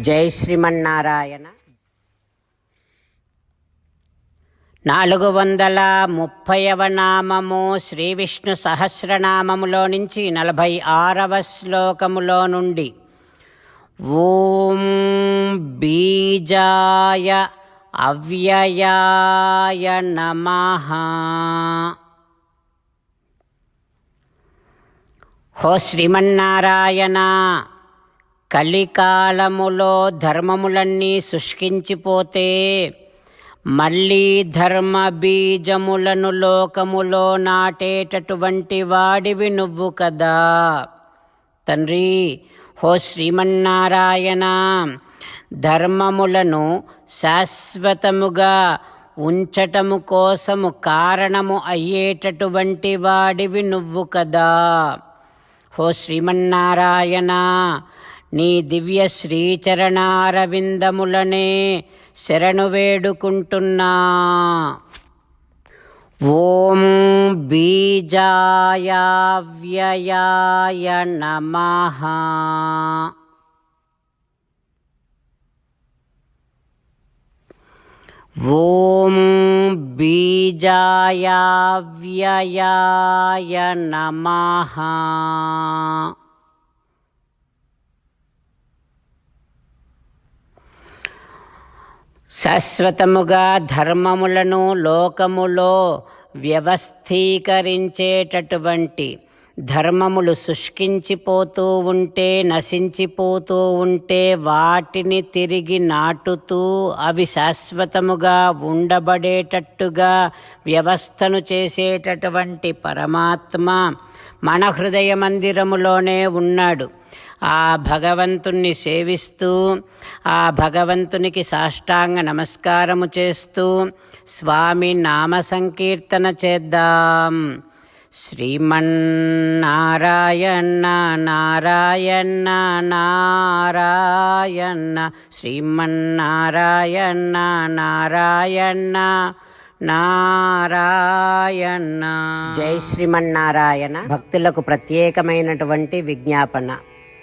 జై శ్రీమన్నారాయణ. నాలుగు వందల ముప్పైవ నామము శ్రీ విష్ణు సహస్రనామములో నుంచి నలభై ఆరవ శ్లోకములో నుండి ఓం బీజాయ అవ్యయాయ నమ. హో శ్రీమన్నారాయణ. కలికాలములో ధర్మములన్నీ శుష్కించిపోతే మళ్ళీ ధర్మ బీజములను లోకములో నాటేటటువంటి వాడివి నువ్వు కదా. తండ్రి హో శ్రీమన్నారాయణ ధర్మములను శాశ్వతముగా ఉంచటము కోసము కారణము అయ్యేటటువంటి వాడివి నువ్వు కదా. హో శ్రీమన్నారాయణ నీ దివ్య శ్రీచరణారవిందములనే శరణు వేడుకుంటున్నా. ఓం బీజాయావ్యయాయ నమ. ఓం బీజాయావ్యయాయ నమః. శాశ్వతముగా ధర్మములను లోకములో వ్యవస్థీకరించేటటువంటి ధర్మములు శుష్కించిపోతూ ఉంటే నశించిపోతూ ఉంటే వాటిని తిరిగి నాటుతూ అవి శాశ్వతముగా ఉండబడేటట్టుగా వ్యవస్థను చేసేటటువంటి పరమాత్మ మన హృదయ మందిరములోనే ఉన్నాడు. ఆ భగవంతుణ్ణి సేవిస్తూ ఆ భగవంతునికి సాష్టాంగ నమస్కారము చేస్తూ స్వామి నామ సంకీర్తన చేద్దాం. శ్రీమన్నారాయణ నారాయణ నారాయణ శ్రీమన్నారాయణ నారాయణ నారాయణ. జై శ్రీమన్నారాయణ. భక్తులకు ప్రత్యేకమైనటువంటి విజ్ఞాపన.